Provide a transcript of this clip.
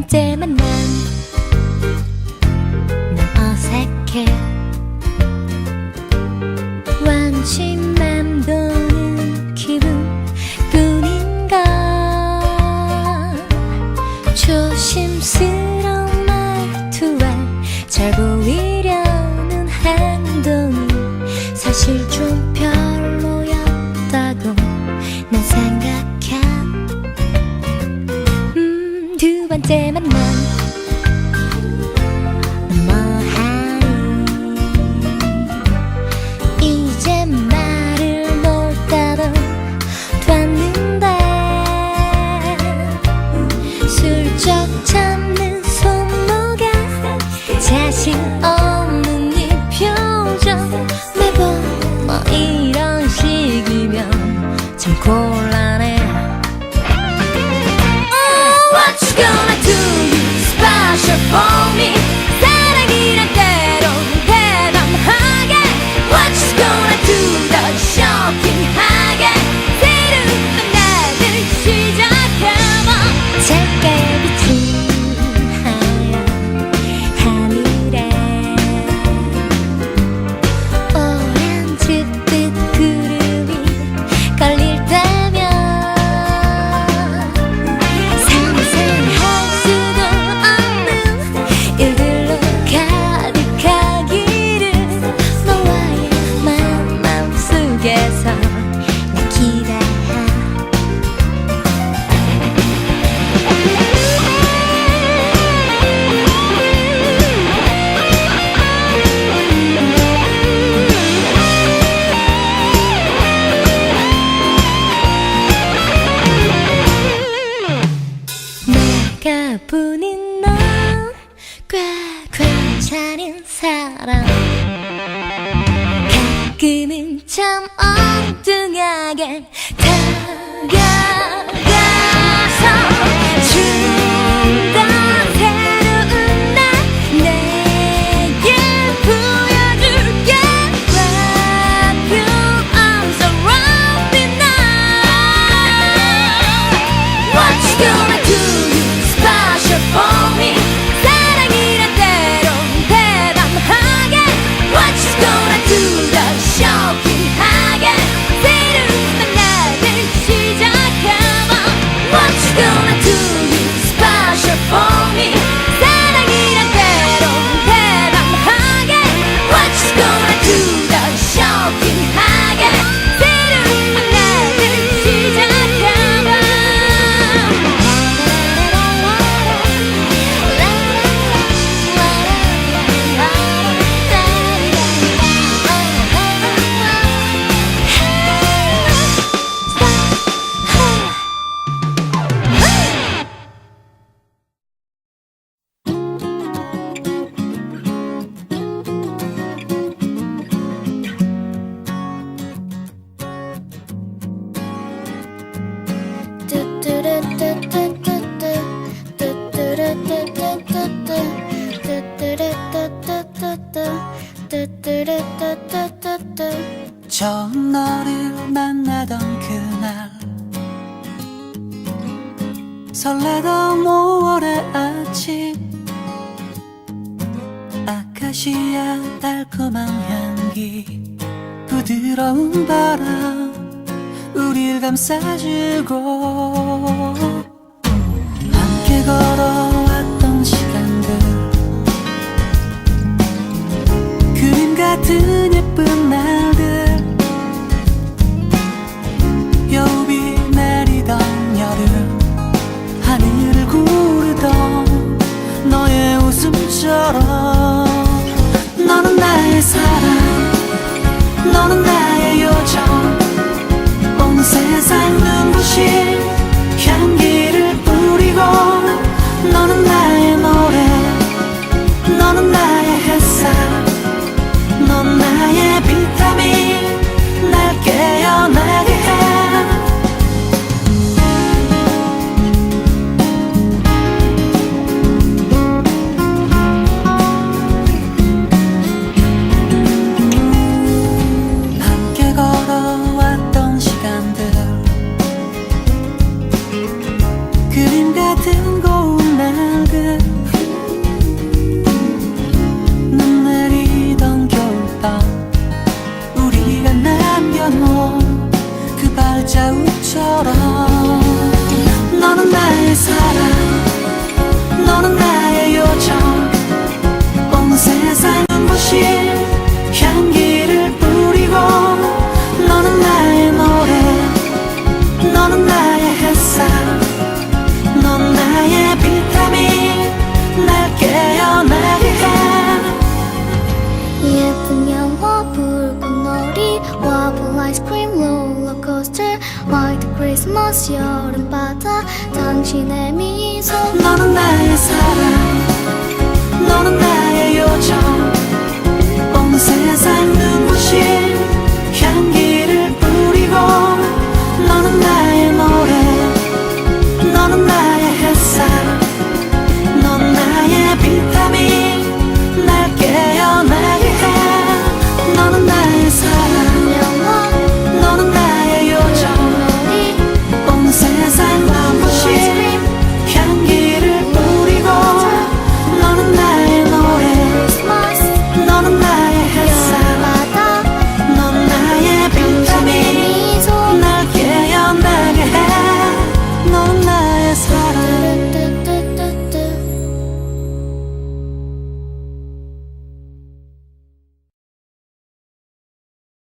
มันเจมันนาง 나뿐인 넌꽤 괜찮은 사람. 가끔은 참 엉뚱하게 달려 처음 너를 만나던 그날 설레던 5월의 아침 아카시아 달콤한 향기 부드러운 바람 우릴 감싸주고 함께 걸어왔던 시간들. 그림 같은 예쁜 water 벚꽃 여름바다 당신의 미소. 너는 나의 사랑